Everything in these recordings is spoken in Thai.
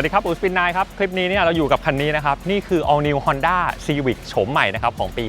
สวัสดีครับอูสปินนายครับ คลิปนี้เนี่ยเราอยู่กับคันนี้นะครับ นี่คือ all new Honda Civic โฉมใหม่นะครับของปี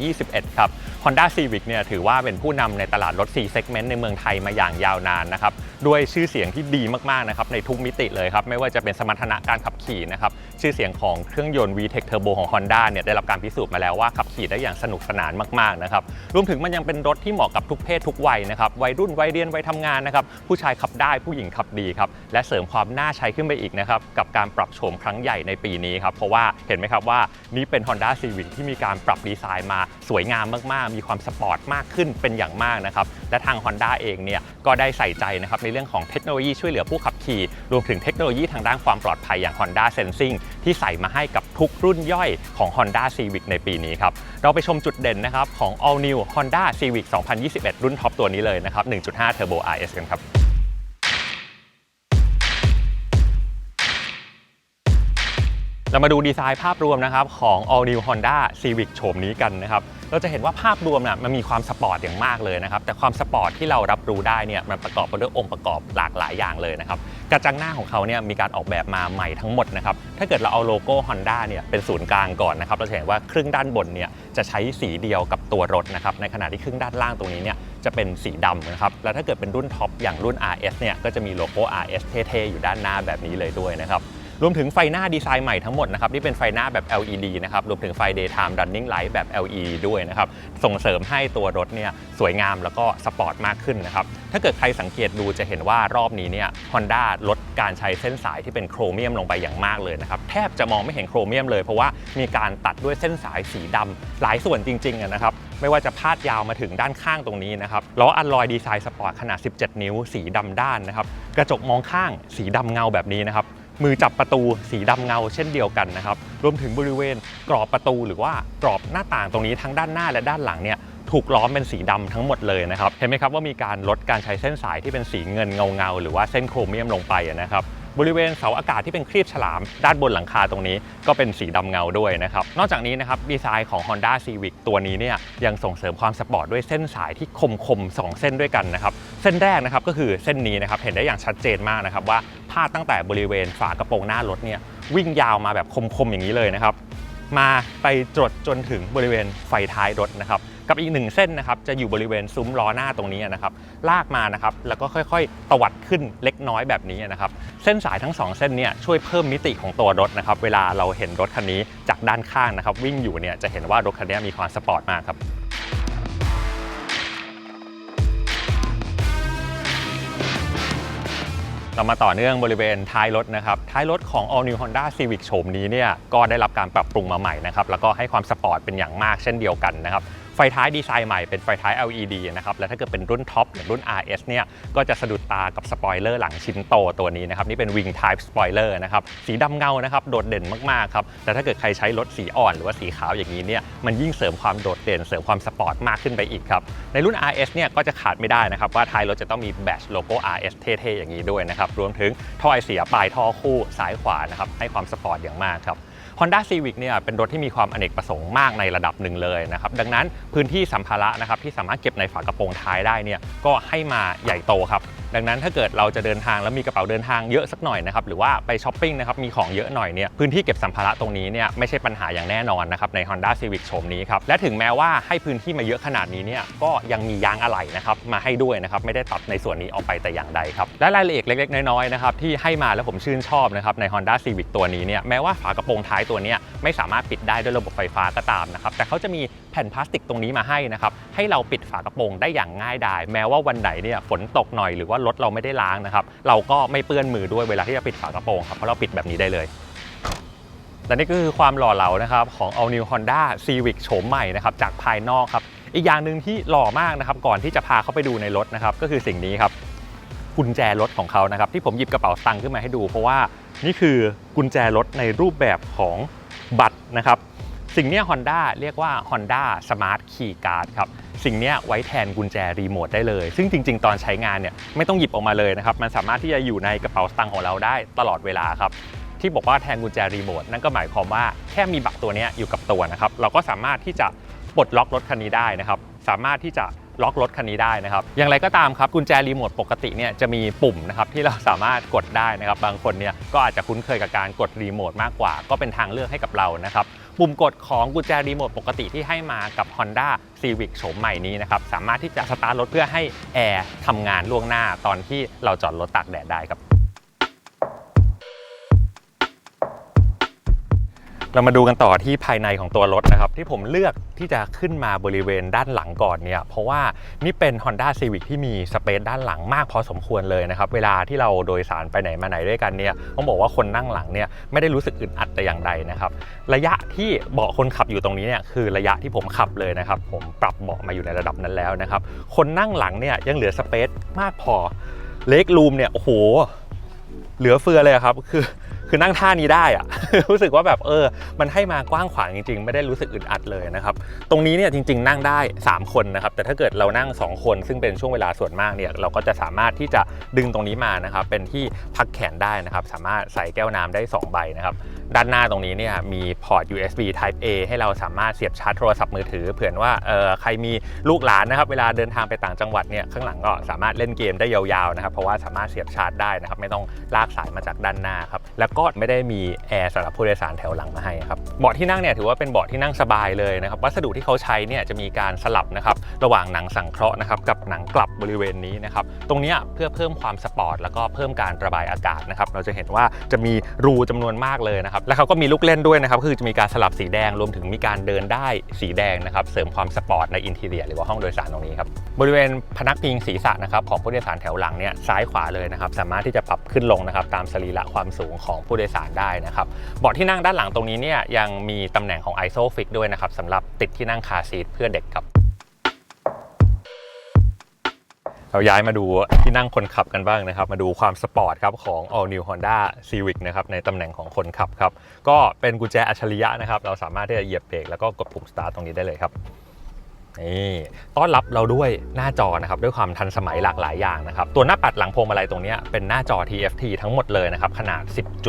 2021 ครับ Honda Civic เนี่ยถือว่าเป็นผู้นำในตลาดรถ 4 segment ในเมืองไทยมาอย่างยาวนานนะครับ ด้วยชื่อเสียงที่ดีมากๆนะครับในทุกมิติเลยครับ ไม่ว่าจะเป็นสมรรถนะการขับขี่นะครับชื่อเสียงของเครื่องยนต์ VTEC Turbo ของ Honda เนี่ยได้รับการพิสูจน์มาแล้วว่าขับขี่ได้อย่างสนุกสนานมากๆนะครับรวมถึงมันยังเป็นรถที่เหมาะกับทุกเพศทุกวัยนะครับวัยรุ่นวัยเรียนวัยทำงานนะครับผู้ชายขับได้ผู้หญิงขับดีครับและเสริมความน่าใช้ขึ้นไปอีกนะครับกับการปรับโฉมครั้งใหญ่ในปีนี้ครับเพราะว่าเห็นไหมครับว่านี่เป็น Honda Civic ที่มีการปรับดีไซน์มาสวยงามมากๆ มีความสปอร์ตมากขึ้นเป็นอย่างมากนะครับและทาง Honda เองเนี่ยก็ได้ใส่ใจนะครับในเรื่องของเทคโนโลยีช่วยเหลือผู้ขับขี่ รวมถึงเทคโนโลยีทางด้านความปลอดภัยอย่าง Honda Sensing ที่ใส่มาให้กับทุกรุ่นย่อยของ Honda Civic ในปีนี้ครับ เราไปชมจุดเด่นนะครับของ All New Honda Civic 2021 รุ่นท็อปตัวนี้เลยนะครับ 1.5 Turbo RS กันครับเรามาดูดีไซน์ภาพรวมนะครับของ All New Honda Civic โฉมนี้กันนะครับ เราจะเห็นว่าภาพรวมนะมันมีความสปอร์ตอย่างมากเลยนะครับ แต่ความสปอร์ตที่เรารับรู้ได้เนี่ยมันประกอบไปด้วยองค์ประกอบหลากหลายอย่างเลยนะครับ กระจังหน้าของเขาเนี่ยมีการออกแบบมาใหม่ทั้งหมดนะครับ ถ้าเกิดเราเอาโลโก้ Honda เนี่ยเป็นศูนย์กลางก่อนนะครับ เราจะเห็นว่าครึ่งด้านบนเนี่ยจะใช้สีเดียวกับตัวรถนะครับ ในขณะที่ครึ่งด้านล่างตรงนี้เนี่ยจะเป็นสีดำนะครับ แล้วถ้าเกิดเป็นรุ่นท็อปอย่างรุ่น RS เนี่ยก็จะมีโลโก้ RS เท่ๆอยู่ด้านหน้าแบบนี้เลยด้วยนะครับ รวมถึงไฟหน้าดีไซน์ใหม่ทั้งหมดนะครับที่เป็นไฟหน้าแบบ LED นะครับรวมถึงไฟ daytime running light แบบ LED ด้วยนะครับส่งเสริมให้ตัวรถเนี่ยสวยงามแล้วก็สปอร์ตมากขึ้นนะครับถ้าเกิดใครสังเกตดูจะเห็นว่ารอบนี้เนี่ย Honda ลดการใช้เส้นสายที่เป็นโครเมียมลงไปอย่างมากเลยนะครับแทบจะมองไม่เห็นโครเมียมเลย เพราะว่ามีการตัดด้วยเส้นสายสีดำหลายส่วนจริงๆนะครับไม่ว่าจะพาดยาวมาถึงด้านข้างตรงนี้นะครับล้ออัลลอยดีไซน์สปอร์ตขนาด 17 นิ้ว สีดำด้านนะครับกระจกมองข้างสีดำเงาแบบนี้นะครับ มือจับประตูสีดำเงาเช่นเดียวกันนะครับรวมถึงบริเวณกรอบประตูหรือว่ากรอบหน้าต่างตรงนี้ทั้งด้านหน้าและด้านหลังเนี่ยถูกล้อมเป็นสีดำทั้งหมดเลยนะครับเห็นไหมครับว่ามีการลดการใช้เส้นสายที่เป็นสีเงินเงาเงาๆหรือว่าเส้นโครเมียมลงไปนะครับ บริเวณเสาอากาศที่เป็นครีบฉลาม ด้านบนหลังคาตรงนี้ก็เป็นสีดำเงาด้วยนะครับ นอกจากนี้นะครับดีไซน์ของ Honda Civic ตัวนี้เนี่ยยังส่งเสริมความสปอร์ตด้วยเส้นสายที่คมคมๆสองเส้นด้วยกันนะครับ เส้นแรกนะครับก็คือเส้นนี้นะครับเห็นได้อย่างชัดเจนมากนะครับว่าพาดตั้งแต่บริเวณฝากระโปรงหน้ารถเนี่ยวิ่งยาวมาแบบคมๆอย่างนี้เลยนะครับมาไปจดจนถึงบริเวณไฟท้ายรถนะครับ กับอีกหนึ่งเส้นนะครับจะอยู่บริเวณซุ้มล้อหน้าตรงนี้นะครับลากมานะครับแล้วก็ค่อยๆ ตวัดขึ้นเล็กน้อยแบบนี้นะครับเส้นสายทั้งสองเส้นเนี่ยช่วยเพิ่มมิติของตัวรถนะครับเวลาเราเห็นรถคันนี้จากด้านข้างนะครับวิ่งอยู่เนี่ยจะเห็นว่ารถคันนี้มีความสปอร์ตมากครับเรามาต่อเนื่องบริเวณท้ายรถนะครับท้ายรถของ All New Honda Civic โฉมนี้เนี่ยก็ได้รับการปรับปรุงมาใหม่นะครับแล้วก็ให้ความสปอร์ตเป็นอย่างมากเช่นเดียวกันนะครับ ไฟท้ายดีไซน์ใหม่เป็นไฟท้าย LED นะครับ และถ้าเกิดเป็นรุ่นท็อปอย่างรุ่น RS เนี่ย ก็จะสะดุดตากับสปอยเลอร์หลังชิ้นโตตัวนี้นะครับ นี่เป็น Wing Type Spoiler นะครับ สีดำเงานะครับ โดดเด่นมาก ๆ ครับ แต่ถ้าเกิดใครใช้รถสีอ่อนหรือว่าสีขาวอย่างนี้เนี่ย มันยิ่งเสริมความโดดเด่น เสริมความสปอร์ตมากขึ้นไปอีกครับ ในรุ่น RS เนี่ย ก็จะขาดไม่ได้นะครับว่าท้ายรถจะต้องมีแบตโลโก้ RS เท่ๆอย่างนี้ด้วยนะครับ รวมถึงท่อไอเสียปลายท่อคู่ซ้ายขวานะครับให้ความสปอร์ตอย่างมากครับ Honda Civic เนี่ยเป็นรถที่มีความอเนกประสงค์มากในระดับหนึ่งเลยนะครับดังนั้นพื้นที่สัมภาระนะครับที่สามารถเก็บในฝากระโปรงท้ายได้เนี่ยก็ให้มาใหญ่โตครับดังนั้นถ้าเกิดเราจะเดินทางแล้วมีกระเป๋าเดินทางเยอะสักหน่อยนะครับหรือว่าไปช้อปปิ้งนะครับมีของเยอะหน่อยเนี่ยพื้นที่เก็บสัมภาระตรงนี้เนี่ยไม่ใช่ปัญหาอย่างแน่นอนนะครับใน Honda Civic โฉมนี้ครับและถึงแม้ว่าให้พื้นที่มาเยอะขนาดนี้เนี่ยก็ยังมียางอะไหล่นะครับมาให้ด้วยนะครับไม่ได้ตัดในส่วนนี้ออกไปแต่อย่างใดครับและรายละเอียดเล็กๆ น้อยๆนะครับที่ให้มาแล้วผมชื่นชอบนะครับใน Honda Civic ตัวนี้เนี่ยแม้ว่าฝากระโปรงท้ายตัวนี้ไม่สามารถปิดได้ด้วยระบบไฟฟ้าก็ตามนะครับแต่เขาจะมีแผ่นพลาสติกตรงนี้มาให้นะครับให้เราปิดฝากระโปรงได้อย่างง่ายดายแม้ว่าวันไหนเนี่ยฝนตกหน่อยหรือว่ารถเราไม่ได้ล้างนะครับเราก็ไม่เปื้อนมือด้วยเวลาที่จะปิดฝากระโปรงครับเพราะเราปิดแบบนี้ได้เลยและนี่ก็คือความหล่อเหลานะครับของ All New Honda Civic โฉมใหม่นะครับจากภายนอกครับอีกอย่างหนึ่งที่หล่อมากนะครับก่อนที่จะพาเข้าไปดูในรถนะครับก็คือสิ่งนี้ครับกุญแจรถของเขานะครับที่ผมหยิบกระเป๋าตังค์ขึ้นมาให้ดู เพราะว่า นี่คือกุญแจรถในรูปแบบของบัตรนะครับ สิ่งนี้ Honda เรียกว่า Honda Smart Key Card ครับสิ่งนี้ไว้แทนกุญแจรีโมทได้เลย ซึ่งจริง ๆ ตอนใช้งานเนี่ยไม่ต้องหยิบออกมาเลยนะครับ มันสามารถที่จะอยู่ในกระเป๋าสตางค์ของเราได้ตลอดเวลาครับ ที่บอกว่าแทนกุญแจรีโมทนั่นก็หมายความว่าแค่มีบัตรตัวนี้อยู่กับตัวนะครับ เราก็สามารถที่จะปลดล็อกรถคันนี้ได้นะครับ สามารถที่จะ ล็อกรถคันนี้ได้นะครับ อย่างไรก็ตามครับกุญแจรีโมทปกติเนี่ยจะมีปุ่มนะครับที่เราสามารถกดได้นะครับ บางคนเนี่ยก็อาจจะคุ้นเคยกับการกดรีโมทมากกว่า ก็เป็นทางเลือกให้กับเรานะครับปุ่มกดของกุญแจรีโมทปกติที่ให้มากับ Honda Civic โฉมใหม่นี้นะครับสามารถที่จะสตาร์ทรถเพื่อให้แอร์ทำงานล่วงหน้าตอนที่เราจอดรถตากแดดได้ครับ เรามาดูกันต่อที่ภายในของตัวรถนะครับ ที่ผมเลือกที่จะขึ้นมาบริเวณด้านหลังก่อนเนี่ยเพราะว่านี่เป็น Honda Civic ที่มีสเปซด้านหลังมากพอสมควรเลยนะครับเวลาที่เราโดยสารไปไหนมาไหนด้วยกันเนี่ยต้องบอกว่าคนนั่งหลังเนี่ยไม่ได้รู้สึกอึดอัดแต่อย่างใดนะครับระยะที่เบาะคนขับอยู่ตรงนี้เนี่ยคือระยะที่ผมขับเลยนะครับผมปรับเบาะมาอยู่ในระดับนั้นแล้วนะครับคนนั่งหลังเนี่ยยังเหลือสเปซมากพอเล็กรูมเนี่ยโอ้โหเหลือเฟือเลยครับคือ คือนั่งท่านี้ได้อะรู้สึกว่าแบบเออ มันให้มากว้างขวางจริงๆ ไม่ได้รู้สึกอึดอัดเลยนะครับ ตรงนี้เนี่ยจริง ๆ นั่งได้ 3 คนนะครับ แต่ถ้าเกิดเรานั่ง 2 คน ซึ่งเป็นช่วงเวลาส่วนมากเนี่ยเราก็จะสามารถที่จะดึงตรงนี้มานะครับ เป็นที่พักแขนได้นะครับ สามารถใส่แก้วน้ำได้ 2 ใบนะครับ ด้านหน้าตรงนี้เนี่ยมีพอร์ต USB Type A ให้เราสามารถเสียบชาร์จโทรศัพท์มือถือ เผื่อว่าเออใครมีลูกหลานนะครับ เวลาเดินทางไปต่างจังหวัดเนี่ยข้างหลังก็สามารถเล่นเกมได้ยาวๆนะครับ เพราะว่าสามารถเสียบชาร์จได้นะครับ ไม่ต้องลากสายมาจากด้านหน้าครับ แล้วก็ไม่ได้มีแอร์สำหรับผู้โดยสารแถวหลังมาให้ครับเบาะที่นั่งเนี่ยถือว่าเป็นเบาะที่นั่งสบายเลยนะครับวัสดุที่เขาใช้เนี่ยจะมีการสลับนะครับระหว่างหนังสังเคราะห์นะครับกับหนังกลับบริเวณนี้นะครับตรงนี้เพื่อเพิ่มความสปอร์ตแล้วก็เพิ่มการระบายอากาศนะครับเราจะเห็นว่าจะมีรูจำนวนมากเลยนะครับแล้วเขาก็มีลูกเล่นด้วยนะครับคือจะมีการสลับสีแดงรวมถึงมีการเดินได้สีแดงนะครับเสริมความสปอร์ตในอินเทเรียหรือว่าห้องโดยสารตรงนี้ครับบริเวณพนักพิงศีรษะนะครับของผู้โดยสารแถวหลังเนี่ยซ้ายขวาเลยนะครับสามารถที่จะปรับขึ้นลงนะครับตามสรีระความสูงของผู้โดยสารได้นะครับเบาะที่นั่งด้านหลังตรงนี้เนี่ยยังมีตำแหน่งของ ISOFIX ด้วยนะครับสำหรับติดที่นั่งคาซีทเพื่อเด็กครับ เราย้ายมาดูที่นั่งคนขับกันบ้างนะครับ มาดูความสปอร์ตครับของ All New Honda Civic นะครับในตำแหน่งของคนขับครับ ก็เป็นกุญแจอัจฉริยะนะครับ เราสามารถที่จะเหยียบเบรกแล้วก็กดปุ่มสตาร์ทตรงนี้ได้เลยครับ นี่ต้อนรับเราด้วยหน้าจอนะครับด้วยความทันสมัยหลากหลายอย่างนะครับตัวหน้าปัดหลังพวงมาลัยตรงนี้เป็นหน้าจอ TFT ทั้งหมดเลยนะครับขนาด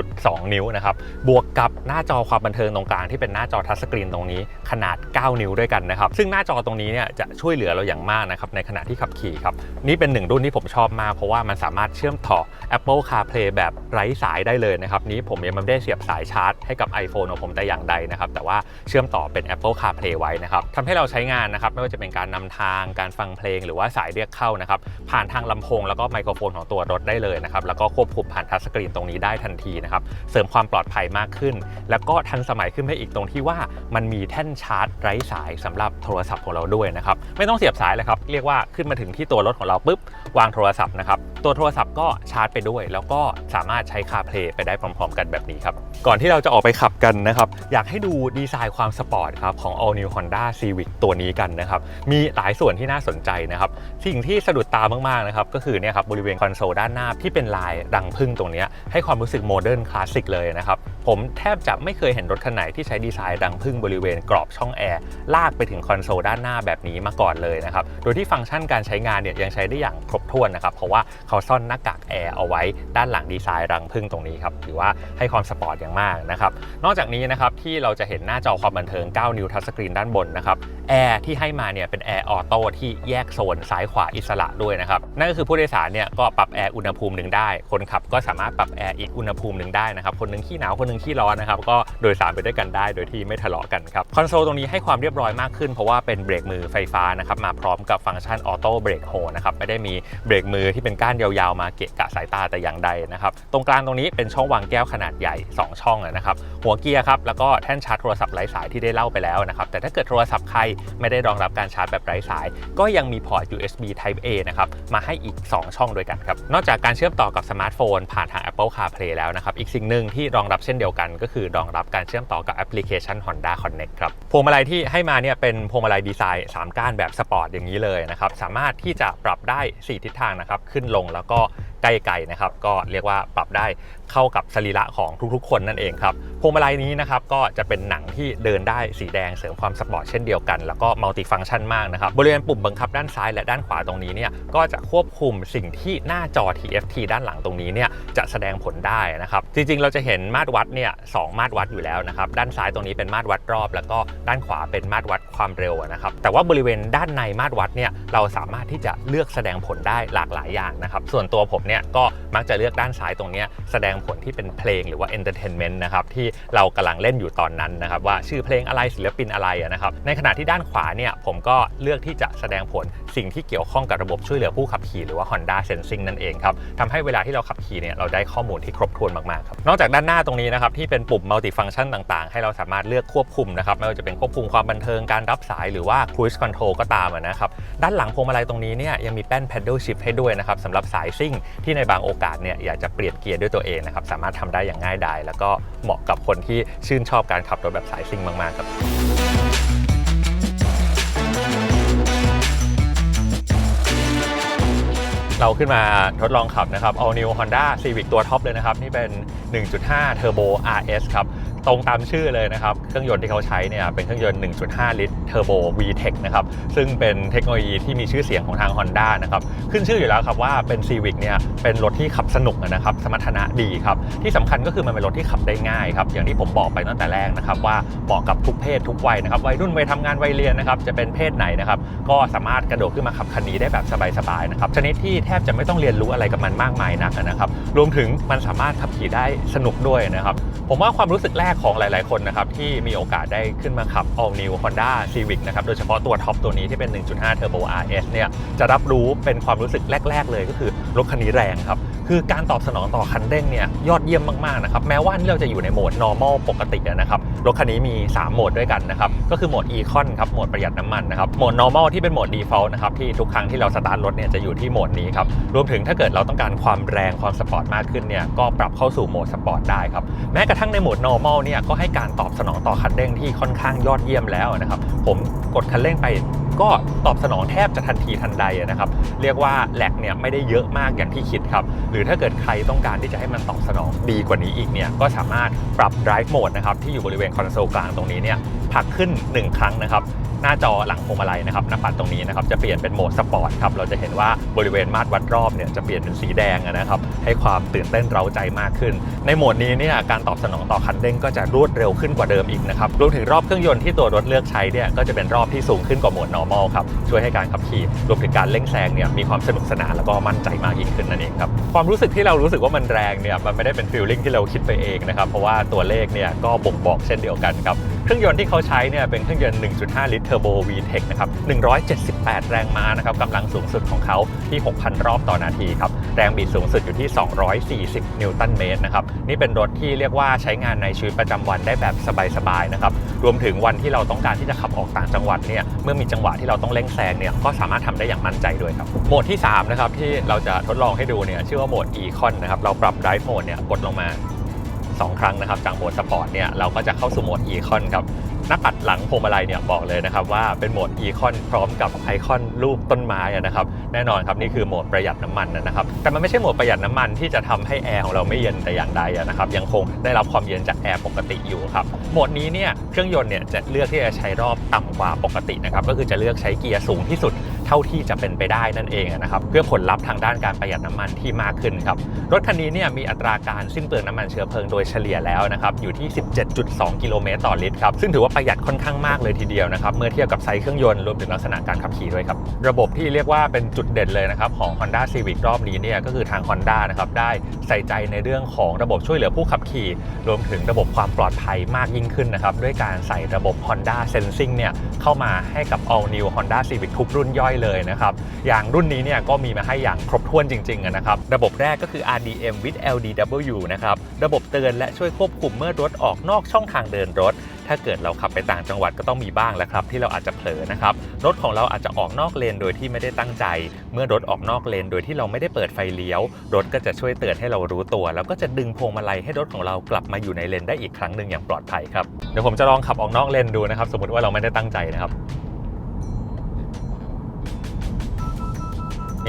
10.2 นิ้วนะครับบวกกับหน้าจอความบันเทิงตรงกลางที่เป็นหน้าจอทัชสกรีนตรงนี้ขนาด 9 นิ้วด้วยกันนะครับซึ่งหน้าจอตรงนี้เนี่ยจะช่วยเหลือเราอย่างมากนะครับในขณะที่ขับขี่ครับนี่เป็นหนึ่งรุ่นที่ผมชอบมากเพราะว่ามันสามารถเชื่อมต่อ Apple CarPlay แบบไร้สายได้เลยนะครับนี้ผมยังไม่ได้เสียบสายชาร์จให้กับ iPhone ของผมแต่อย่างใดนะครับแต่ว่าเชื่อมต่อเป็น Apple CarPlay ไว้นะครับทำให้เราใช้งานนะครับไม่ว่าจะเป็นการนำทางการฟังเพลงหรือว่าสายเรียกเข้านะครับผ่านทางลำโพงแล้วก็ไมโครโฟนของตัวรถได้เลยนะครับแล้วก็ควบคุมผ่านทัชสกรีนตรงนี้ได้ทันทีนะครับเสริมความปลอดภัยมากขึ้น แล้วก็ทันสมัยขึ้นไปอีกตรงที่ว่ามันมีแท่นชาร์จไร้สายสำหรับโทรศัพท์ของเราด้วยนะครับไม่ต้องเสียบสายเลยครับเรียกว่าขึ้นมาถึงที่ตัวรถของเราปุ๊บวางโทรศัพท์นะครับตัวโทรศัพท์ก็ชาร์จไปด้วย แล้วก็สามารถใช้คาเพลย์ไปได้พร้อม ๆ กันแบบนี้ครับก่อนที่เราจะออกไปขับกันนะครับอยากให้ดูดีไซน์ความสปอร์ตครับของ All New Honda Civic ตัวนี้กันนะครับมีหลายส่วนที่น่าสนใจนะครับสิ่งที่สะดุดตามากๆนะครับก็คือเนี่ยครับบริเวณคอนโซลด้านหน้าที่เป็นลายรังผึ้งตรงนี้ให้ความรู้สึกโมเดิร์นคลาสสิกเลยนะครับผมแทบจะไม่เคยเห็นรถคันไหนที่ใช้ดีไซน์รังผึ้งบริเวณกรอบช่องแอร์ลากไปถึงคอนโซลด้านหน้าแบบนี้มาก่อนเลยนะครับโดยที่ฟังก์ชันการใช้งานเนี่ยยังใช้ได้อย่างครบถ้วนนะครับเพราะว่าเขาซ่อนหน้ากากแอร์เอาไว้ด้านหลังดีไซน์รังผึ้งตรงนี้ครับถือว่าให้ความสปอร์ตอย่างมากนะครับนอกจากนี้นะครับที่เราจะเห็นหน้าจอความบันเทิง 9 นิ้วทัชสกรีนด้านบนนะครับแอร์ที่ให้มาเนี่ยเป็นแอร์ออโต้ที่แยกโซนซ้ายขวาอิสระด้วยนะครับนั่นก็คือผู้โดยสารเนี่ยก็ปรับแอร์อุณหภูมิหนึ่งได้ คนขับก็สามารถปรับแอร์อีกอุณหภูมิหนึ่งได้นะครับคนหนึงขี้หนาวคนหนึงขี้ร้อนนะครับก็โดยสารไปด้วยกันได้ โดยที่ไม่ทะเลาะกันครับคอนโซลตรงนี้ให้ความเรียบร้อยมากขึ้นเพราะว่าเป็นเบรกมือไฟฟ้านะครับมาพร้อมกับฟังก์ชันออโต้เบรกโฮนะครับไม่ได้มีเบรกมือที่เป็นก้านยาวๆ มาเกะกะสายตาแต่อย่างใดนะครับตรงกลางตรงนี้เป็นช่องวางแก้วขนาดใหญ่ 2 ช่องนะครับหัวเกียร์ครับแล้วก็แท่นชาร์จโทรศัพท์ไร้สายที่ได้เล่าไปแล้วนะครับแต่ถ้าเกิดโทรศัพท์ใครไม่ได้รองรับการชาร์จแบบไร้สาย ก็ยังมีพอร์ต USB Type A นะครับมาให้อีก 2 ช่องด้วยกันครับ นอกจากการเชื่อมต่อกับสมาร์ทโฟน ผ่านทาง Apple CarPlay แล้วนะครับ อีกสิ่งหนึ่งที่รองรับเช่นเดียวกัน ก็คือรองรับการเชื่อมต่อกับแอปพลิเคชัน Honda Connect ครับพวงมาลัยที่ให้มาเนี่ยเป็นพวงมาลัยดีไซน์3ก้านแบบสปอร์ตอย่างนี้เลยนะครับสามารถที่จะปรับได้ 4 ทิศทางนะครับขึ้นลงแล้วก็ ใกล้ไกลนะครับก็เรียกว่าปรับได้เข้ากับสรีระของทุกๆ คนนั่นเองครับพวงมาลัยนี้นะครับก็จะเป็นหนังที่เดินได้สีแดงเสริมความสปอร์ตเช่นเดียวกัน แล้วก็มัลติฟังก์ชันมากนะครับบริเวณปุ่มบังคับด้านซ้ายและด้านขวาตรงนี้เนี่ยก็จะควบคุมสิ่งที่หน้าจอ TFT ด้านหลังตรงนี้เนี่ยจะแสดงผลได้นะครับจริงๆ เราจะเห็นมาตรวัดเนี่ยสองมาตรวัดอยู่แล้วนะครับด้านซ้ายตรงนี้เป็นมาตรวัดรอบ แล้วก็ด้านขวาเป็นมาตรวัดความเร็วนะครับแต่ว่าบริเวณด้านในมาตรวัดเนี่ยเราสามารถที่จะเลือกแสดงผลได้หลากหลายอย่างนะครับส่วนตัวผมเนี่ยก็มักจะเลือกด้านซ้ายตรงนี้แสดงผลที่เป็นเพลงหรือว่า entertainment นต์นะครับที่เรากำลังเล่นอยู่ตอนนั้นนะครับว่าชื่อเพลงอะไรศิลปินอะไรนะครับในขณะที่ด้านขวาเนี่ยผมก็เลือกที่จะแสดงผลสิ่งที่เกี่ยวข้องกับระบบช่วยเหลือผู้ขับขี่หรือว่า Honda Sensing นั่นเองครับทำให้เวลาที่เราขับขี่เนี่ยเราได้ข้อมูลที่ครบถ้วนมากๆครับนอกจากด้านหน้าตรงนี้นะครับที่เป็นปุ่ม multi function ต่างๆ ให้เราสามารถเลือกควบคุมนะครับไม่ว่าจะเป็นควบคุมความบันเทิงการรับสายหรือว่า cruise control ก็ตามนะครับด้านหลังพวงมาลัยตรงนี้เนี่ยยังมีแป้น paddle shift ให้ด้วยนะครับสำหรับสายซิ่งที่ในบางโอกาสเนี่ยอยากจะเปลี่ยนเกียร์ด้วยตัวเองนะครับสามารถทำได้อย่างง่ายดายแล้วก็เหมาะกับคนที่ชื่นชอบการขับรถแบบสายซิ่งมากๆครับเราขึ้นมาทดลองขับนะครับ All New Honda Civic ตัวท็อปเลยนะครับ นี่เป็น 1.5 Turbo RS ครับ ตรงตามชื่อเลยนะครับ เครื่องยนต์ที่เขาใช้เนี่ยเป็นเครื่องยนต์ 1.5 ลิตร Turbo VTEC นะครับ ซึ่งเป็นเทคโนโลยีที่มีชื่อเสียงของทาง Honda นะครับ ขึ้นชื่ออยู่แล้วครับว่าเป็น Civic เนี่ยเป็นรถที่ขับสนุกนะครับ สมรรถนะดีครับ ที่สำคัญก็คือมันเป็นรถที่ขับได้ง่ายครับ อย่างที่ผมบอกไปตั้งแต่แรกนะครับ ว่าเหมาะกับทุกเพศทุกวัยนะครับวัยรุ่นวัยทำงานวัยเรียนนะครับจะเป็นเพศไหนนะครับก็สามารถกระโดดขึ้นมาขับคันนี้ได้แบบสบายๆนะครับชนิดที่แทบจะไม่ต้องเรียนรู้อะไรกับมันมากมายนักนะครับรวมถึงมันสามารถขับขี่ได้สนุกด้วยนะครับผมว่าความรู้สึกแรกของหลาย ๆ คนนะครับที่มีโอกาสได้ขึ้นมาขับ All New Honda Civic นะครับโดยเฉพาะตัวท็อปตัวนี้ที่เป็น 1.5 Turbo RS เนี่ยจะรับรู้เป็นความรู้สึกแรก ๆ เลยก็คือรถคันนี้แรงครับ คือการตอบสนองต่อคันเร่งเนี่ยยอดเยี่ยมมากๆนะครับแม้ว่านี่เราจะอยู่ในโหมด normal ปกตินะครับรถคันนี้มี 3 โหมดด้วยกันนะครับก็คือโหมด Econ ครับโหมดประหยัดน้ำมันนะครับโหมด normal ที่เป็นโหมด default นะครับที่ทุกครั้งที่เราสตาร์ทรถเนี่ยจะอยู่ที่โหมดนี้ครับรวมถึงถ้าเกิดเราต้องการความแรงความสปอร์ตมากขึ้นเนี่ยก็ปรับเข้าสู่โหมดสปอร์ตได้ครับแม้กระทั่งในโหมด normal เนี่ยก็ให้การตอบสนองต่อคันเร่งที่ค่อนข้างยอดเยี่ยมแล้วนะครับผมกดคันเร่งไป ก็ตอบสนองแทบจะทันทีทันใดนะครับ เรียกว่าแหลกเนี่ยไม่ได้เยอะมากอย่างที่คิดครับ หรือถ้าเกิดใครต้องการที่จะให้มันตอบสนองดีกว่านี้อีกเนี่ยก็สามารถปรับ drive mode นะครับที่อยู่บริเวณคอนโซลกลางตรงนี้เนี่ยผักขึ้น 1 ครั้งนะครับหน้าจอหลังพวงมาลัยนะครับหน้าปัดตรงนี้นะครับจะเปลี่ยนเป็นโหมดสปอร์ตครับเราจะเห็นว่าบริเวณมาตรวัดรอบเนี่ยจะเปลี่ยนเป็นสีแดงนะครับให้ความตื่นเต้นเร้าใจมากขึ้น ในโหมดนี้เนี่ยการตอบสนองต่อคันเร่งก็จะรวดเร็วขึ้นกว่าเดิมอีกนะครับรวมถึงรอบเครื่องยนต์ที่ตัวรถเลือกใช้เนี่ยก็จะเป็นรอบที่สูงขึ้นกว่าโหมด normal ครับ ช่วยให้การขับขี่รวมถึงการเร่งแซงเนี่ยมีความสนุกสนานแล้วก็มั่นใจมากยิ่งขึ้นนั่นเองครับความรู้สึกที่เรารู้สึกว่ามันแรงเนี่ยมันไม่ได้เป็นฟีลลิ่งที่เราคิดไปเองนะครับเพราะว่าตัวเลขเนี่ยก็บ่งบอกเช่นเดียวกันครับเครื่องยนต์ที่เขาใช้เนี่ยเป็นเครื่องยนต์ 1.5 ลิตร Turbo VTEC นะครับ178 แรงม้านะครับกำลังสูงสุดของเขาที่ 6,000 รอบต่อนาทีครับ แรงบิดสูงสุดอยู่ที่ 240 นิวตันเมตรนะครับ นี่เป็นรถที่เรียกว่าใช้งานในชีวิตประจำวันได้แบบสบายๆนะครับ รวมถึงวันที่เราต้องการที่จะขับออกต่างจังหวัดเนี่ย เมื่อมีจังหวะที่เราต้องเร่งแซงเนี่ย ก็สามารถทำได้อย่างมั่นใจด้วยครับ โหมดที่ 3 นะครับที่เราจะทดลองให้ดูเนี่ย ชื่อว่าโหมด Econ นะครับ เราปรับ Drive Mode เนี่ย กดลงมา 2 ครั้งนะครับจากโหมดสปอร์ตเนี่ยเราก็จะเข้าสู่โหมด Econ ครับหน้าปัดหลังพวงมาลัยเนี่ยบอกเลยนะครับว่าเป็นโหมด Econ พร้อมกับไอคอนรูปต้นไม้นะครับแน่นอนครับนี่คือโหมดประหยัดน้ำมันนะครับแต่มันไม่ใช่โหมดประหยัดน้ำมันที่จะทำให้แอร์ของเราไม่เย็นแต่อย่างใดนะครับยังคงได้รับความเย็นจากแอร์ปกติอยู่ครับโหมดนี้เนี่ยเครื่องยนต์เนี่ยจะเลือกที่จะใช้รอบต่ำกว่าปกตินะครับก็คือจะเลือกใช้เกียร์สูงที่สุด เท่าที่จะเป็นไปได้นั่นเองนะครับเพื่อผลลัพธ์ทางด้านการประหยัดน้ำมันที่มากขึ้นครับรถคันนี้เนี่ยมีอัตราการสิ้นเปลืองน้ำมันเชื้อเพลิงโดยเฉลี่ยแล้วนะครับอยู่ที่ 17.2 กิโลเมตรต่อลิตรครับซึ่งถือว่าประหยัดค่อนข้างมากเลยทีเดียวนะครับเมื่อเทียบกับไซส์เครื่องยนต์รวมถึงลักษณะการขับขี่ด้วยครับระบบที่เรียกว่าเป็นจุดเด่นเลยนะครับของ Honda Civic รอบนี้เนี่ยก็คือทาง Honda นะครับได้ใส่ใจในเรื่องของระบบช่วยเหลือผู้ขับขี่ รวมถึงระบบความปลอดภัยมากยิ่งขึ้นนะครับด้วยการใส่ระบบ Honda Sensing เนี่ยเข้ามาให้กับ All New Honda Civic ทุกรุ่นย่อยเลยนะครับ อย่างรุ่นนี้เนี่ยก็มีมาให้อย่างครบถ้วนจริงๆนะครับ ระบบแรกก็คือ RDM with LDW นะครับ ระบบเตือนและช่วยควบคุมเมื่อรถออกนอกช่องทางเดินรถ ถ้าเกิดเราขับไปต่างจังหวัดก็ต้องมีบ้างแหละครับ ที่เราอาจจะเผลอนะครับ รถของเราอาจจะออกนอกเลนโดยที่ไม่ได้ตั้งใจ เมื่อรถออกนอกเลนโดยที่เราไม่ได้เปิดไฟเลี้ยว รถก็จะช่วยเตือนให้เรารู้ตัว แล้วก็จะดึงพวงมาลัยให้รถของเรากลับมาอยู่ในเลนได้อีกครั้งหนึ่งอย่างปลอดภัยครับ เดี๋ยวผมจะลองขับออกนอกเลนดูนะครับ สมมติว่าเราไม่ได้ตั้งใจนะครับ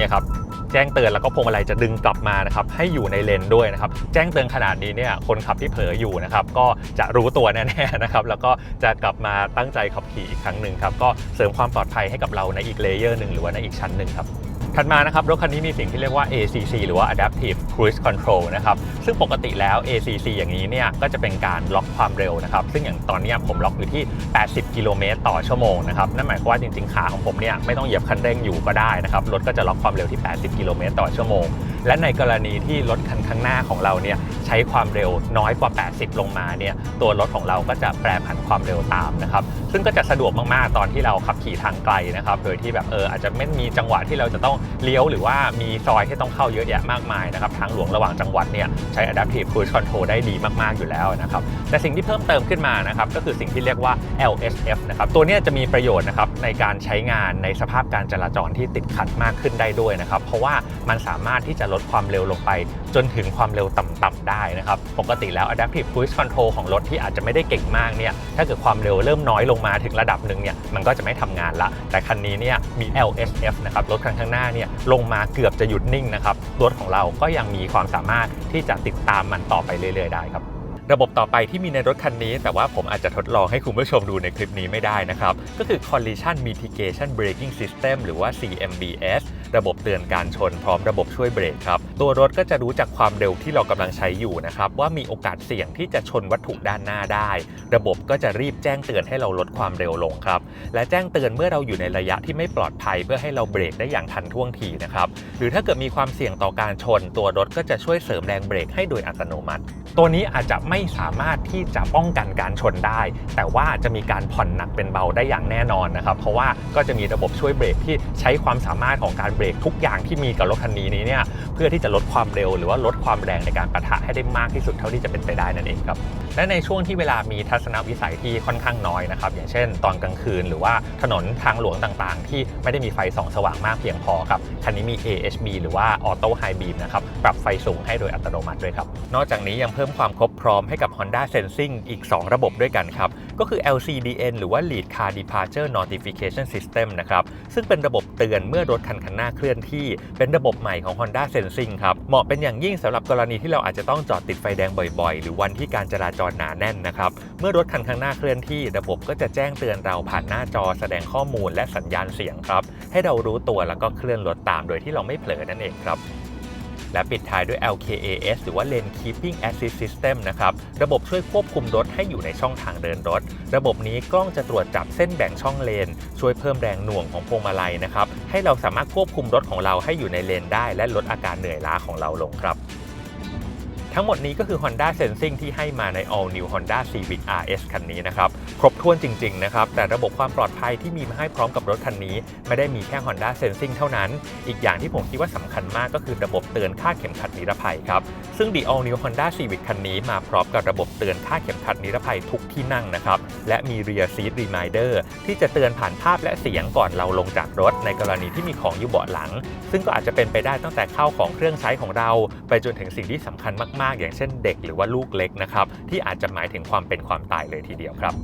เนี่ยครับแจ้งเตือนแล้วก็พวงมาลัยจะดึงกลับมานะครับให้อยู่ในเลนด้วยนะครับแจ้งเตือนขนาดนี้เนี่ยคนขับที่เผลออยู่นะครับก็จะรู้ตัวแน่ๆนะครับแล้วก็จะกลับมาตั้งใจขับขี่อีกครั้งหนึ่งครับก็เสริมความปลอดภัยให้กับเราในอีกเลเยอร์หนึ่งหรือว่าในอีกชั้นหนึ่งครับ ถัดมานะครับรถคันนี้มีสิ่งที่เรียกว่า ACC หรือว่า Adaptive Cruise Control นะครับซึ่งปกติแล้ว ACC อย่างนี้เนี่ยก็จะเป็นการล็อกความเร็วนะครับซึ่งอย่างตอนนี้ผมล็อกอยู่ที่ 80 กิโลเมตรต่อชั่วโมงนะครับนั่นหมายความว่าจริงๆขาของผมเนี่ยไม่ต้องเหยียบคันเร่งอยู่ก็ได้นะครับรถก็จะล็อกความเร็วที่ 80 กิโลเมตรต่อชั่วโมงและในกรณีที่รถคันข้างหน้าของเราเนี่ยใช้ความเร็วน้อยกว่า 80 ลงมาเนี่ยตัวรถของเราก็จะแปรผันความเร็วตามนะครับซึ่งก็จะสะดวกมากๆ ตอนที่เราขับขี่ทางไกลนะครับโดยที่แบบเอออาจจะไม่มีจังหวะที่เราจะต้องเลี้ยวหรือว่ามีซอยที่ต้องเข้าเยอะแยะมากมายนะครับทางหลวงระหว่างจังหวัดเนี่ยใช้ Adaptive Cruise Control ได้ดีมากๆอยู่แล้วนะครับแต่สิ่งที่เพิ่มเติมขึ้นมานะครับก็คือสิ่งที่เรียกว่า LSF นะครับตัวนี้จะมีประโยชน์นะครับในการใช้งานในสภาพการจราจรที่ติดขัดมากขึ้นได้ด้วยนะครับเพราะว่ามันสามารถที่จะลดความเร็วลงไป จนถึงความเร็วต่ำๆได้นะครับ ปกติแล้ว Adaptive Cruise Control ของรถที่อาจจะไม่ได้เก่งมากเนี่ยถ้าเกิดความเร็วเริ่มน้อยลงมาถึงระดับหนึ่งเนี่ยมันก็จะไม่ทำงานละ แต่คันนี้เนี่ยมี LSF นะครับรถคันข้างหน้าเนี่ยลงมาเกือบจะหยุดนิ่งนะครับรถของเราก็ยังมีความสามารถที่จะติดตามมันต่อไปเรื่อยๆได้ครับระบบต่อไปที่มีในรถคันนี้ แต่ว่าผมอาจจะทดลองให้คุณผู้ชมดูในคลิปนี้ไม่ได้นะครับ ก็คือ Collision Mitigation Braking System หรือว่า CMBS ระบบเตือนการชนพร้อมระบบช่วยเบรกครับ ตัวรถก็จะรู้จักความเร็วที่เรากำลังใช้อยู่นะครับว่ามีโอกาสเสี่ยงที่จะชนวัตถุด้านหน้าได้ ระบบก็จะรีบแจ้งเตือนให้เราลดความเร็วลงครับและแจ้งเตือนเมื่อเราอยู่ในระยะที่ไม่ปลอดภัย เพื่อให้เราเบรกได้อย่างทันท่วงทีนะครับหรือถ้าเกิดมีความเสี่ยงต่อการชน ตัวรถก็จะช่วยเสริมแรงเบรกให้โดยอัตโนมัติ ตัวนี้อาจจะไม่สามารถที่จะป้องกันการชนได้ แต่ว่าจะมีการผ่อนหนักเป็นเบาได้อย่างแน่นอนนะครับเพราะว่าก็จะมีระบบช่วยเบรกที่ใช้ความสามารถของการเบรกทุกอย่างที่มีกับรถคันนี้นี้เนี่ยเพื่อที่จะลดความเร็วหรือว่าลดความแรงในการปะทะให้ได้มากที่สุดเท่าที่จะเป็นไปได้นั่นเองครับและในช่วงที่เวลามีทัศนวิสัยที่ค่อนข้างน้อยนะครับอย่างเช่น ตอนกลางคืนหรือว่าถนนทางหลวงต่างๆ ที่ไม่ได้มีไฟส่องสว่างมากเพียงพอครับคันนี้มี AHB หรือว่า Auto High Beam นะครับปรับไฟสูงให้โดยอัตโนมัติด้วยครับนอกจากนี้ยังเพิ่มความครบพร้อมให้กับ Honda Sensing อีก 2 ระบบด้วยกันครับก็คือ LCDN หรือว่า Lead Car Departure Notification System นะครับซึ่งเป็นระบบเตือนเมื่อรถคันข้างหน้าเคลื่อนที่ เป็นระบบใหม่ของ Honda Sensing ครับเหมาะเป็นอย่างยิ่งสำหรับกรณีที่เราอาจจะต้องจอดติดไฟแดงบ่อยๆ หรือวันที่การจราจรหนาแน่นนะครับ เมื่อรถคันข้างหน้าเคลื่อนที่ ระบบก็จะแจ้งเตือนเราผ่านหน้าจอแสดงข้อมูลและสัญญาณเสียงครับ ให้เรารู้ตัวแล้วก็เคลื่อนรถตามโดยที่เราไม่เผลอนั่นเองครับและปิดท้ายด้วย LKAS หรือว่า Lane Keeping Assist System นะครับ ระบบช่วยควบคุมรถให้อยู่ในช่องทางเดินรถ ระบบนี้กล้องจะตรวจจับเส้นแบ่งช่องเลน ช่วยเพิ่มแรงหน่วงของพวงมาลัยนะครับ ให้เราสามารถควบคุมรถของเราให้อยู่ในเลนได้ และลดอาการเหนื่อยล้าของเราลงครับ ทั้งหมดนี้ก็คือ Honda Sensing ที่ให้มาใน All New Honda Civic RS คันนี้นะครับ ครบถ้วนจริง ๆ นะครับ แต่ระบบความปลอดภัยที่มีมาให้พร้อมกับรถคันนี้ ไม่ได้มีแค่ Honda Sensing เท่านั้น อีกอย่างที่ผมคิดว่าสำคัญมากก็คือระบบเตือนค่าเข็มขัดนิรภัยครับ ซึ่ง The All New Honda Civic คันนี้มาพร้อมกับระบบเตือนค่าเข็มขัดนิรภัยทุกที่นั่งนะครับ และมี Rear Seat Reminder ที่จะเตือนผ่านภาพและเสียงก่อนเราลงจากรถ ในกรณีที่มีของอยู่เบาะหลัง ซึ่งก็อาจจะเป็นไปได้ตั้งแต่เข้าของเครื่องใช้ของเรา ไปจนถึงสิ่งที่สำคัญมากๆ อย่างเช่นเด็กหรือว่าลูกเล็กนะครับที่อาจจะหมายถึงความเป็นความตายเลยทีเดียวครับ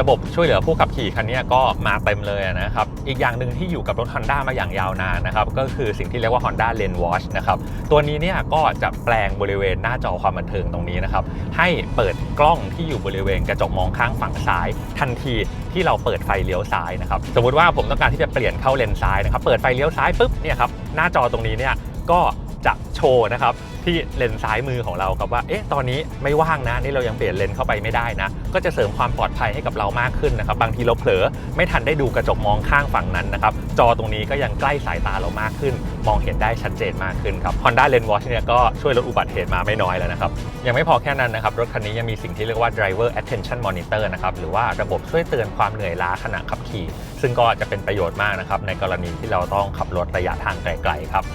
ระบบช่วยเหลือผู้ขับขี่คันนี้ก็มาเต็มเลยนะครับ อีกอย่างหนึ่งที่อยู่กับรถ Honda มาอย่างยาวนานนะครับ ก็คือสิ่งที่เรียกว่า Honda Lane Watch นะครับ ตัวนี้เนี่ยก็จะแปลงบริเวณหน้าจอความบันเทิงตรงนี้นะครับ ให้เปิดกล้องที่อยู่บริเวณกระจกมองข้างฝั่งซ้าย ทันทีที่เราเปิดไฟเลี้ยวซ้ายนะครับ สมมติว่าผมต้องการที่จะเปลี่ยนเข้าเลนซ้ายนะครับ เปิดไฟเลี้ยวซ้ายปุ๊บเนี่ยครับ หน้าจอตรงนี้เนี่ยก็จะโชว์นะครับ ที่เลนซ้ายมือของเราครับว่าเอ๊ะตอนนี้ไม่ว่างนะนี่เรายังเปลี่ยนเลนเข้าไปไม่ได้นะ ก็จะเสริมความปลอดภัยให้กับเรามากขึ้นนะครับบางทีเราเผลอไม่ทันได้ดูกระจกมองข้างฝั่งนั้นนะครับจอตรงนี้ก็ยังใกล้สายตาเรามากขึ้น มองเห็นได้ชัดเจนมากขึ้นครับ Honda Lane Watch เนี่ยก็ช่วยลดอุบัติเหตุมาไม่น้อยแล้วนะครับยังไม่พอแค่นั้นนะครับรถคันนี้ยังมีสิ่งที่เรียกว่า driver attention monitor นะครับหรือว่าระบบช่วยเตือนความเหนื่อยล้าขณะขับขี่ ซึ่งก็จะเป็นประโยชน์มากนะครับในกรณีที่เราต้องขับรถระยะทางไกลๆครับ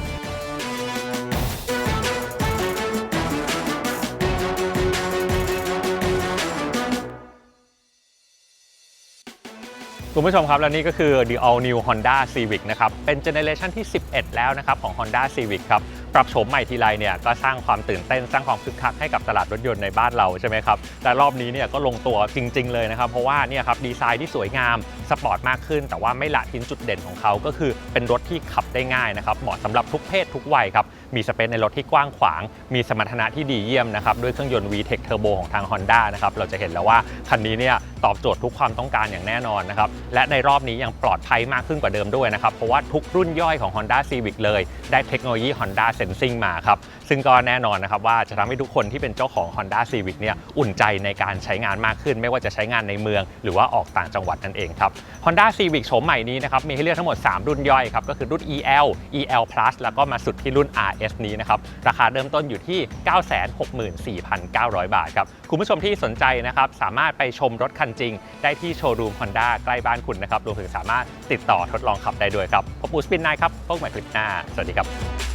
คุณผู้ชมครับ และนี่ก็คือ the all new Honda Civic นะครับ เป็นเจเนเรชันที่ 11 แล้วนะครับ ของ Honda Civic ครับ ปรับโฉมใหม่ทีไรเนี่ย ก็สร้างความตื่นเต้น สร้างความคึกคักให้กับตลาดรถยนต์ในบ้านเราใช่ไหมครับ แต่รอบนี้เนี่ยก็ลงตัวจริง ๆ เลยนะครับ เพราะว่าเนี่ยครับ ดีไซน์ที่สวยงาม สปอร์ตมากขึ้น แต่ว่าไม่ละทิ้งจุดเด่นของเขาก็คือเป็นรถที่ขับได้ง่ายนะครับ เหมาะสำหรับทุกเพศทุกวัยครับ มีสเปซในรถที่กว้างขวาง มีสมรรถนะที่ดีเยี่ยมนะครับด้วยเครื่องยนต์ VTEC Turbo ของทาง Honda นะครับเราจะเห็นแล้วว่าคันนี้เนี่ยตอบโจทย์ทุกความต้องการอย่างแน่นอนนะครับและในรอบนี้ยังปลอดภัยมากขึ้นกว่าเดิมด้วยนะครับเพราะว่าทุกรุ่นย่อยของ Honda Civic เลย ได้เทคโนโลยี Honda Sensing มาครับซึ่งก็แน่นอนนะครับว่าจะทำให้ทุกคนที่เป็นเจ้าของ Honda Civic เนี่ยอุ่นใจในการใช้งานมากขึ้น ไม่ว่าจะใช้งานในเมือง หรือว่าออกต่างจังหวัดนั่นเองครับ Honda Civic โฉมใหม่นี้นะครับมีให้เลือกทั้งหมด 3 รุ่นย่อยครับก็คือรุ่น EL EL Plus แล้วก็มาสุดที่รุ่น RS นี้นะครับ ราคาเริ่มต้นอยู่ที่ 964,900 บาทครับ คุณผู้ชมที่สนใจนะครับ สามารถไปชมรถคันจริง ได้ที่โชว์รูม Honda ใกล้บ้านคุณนะครับ รวมถึงสามารถติดต่อทดลองขับได้ด้วยครับผมปูสปินนายครับ พบกันใหม่คลิปหน้า สวัสดีครับ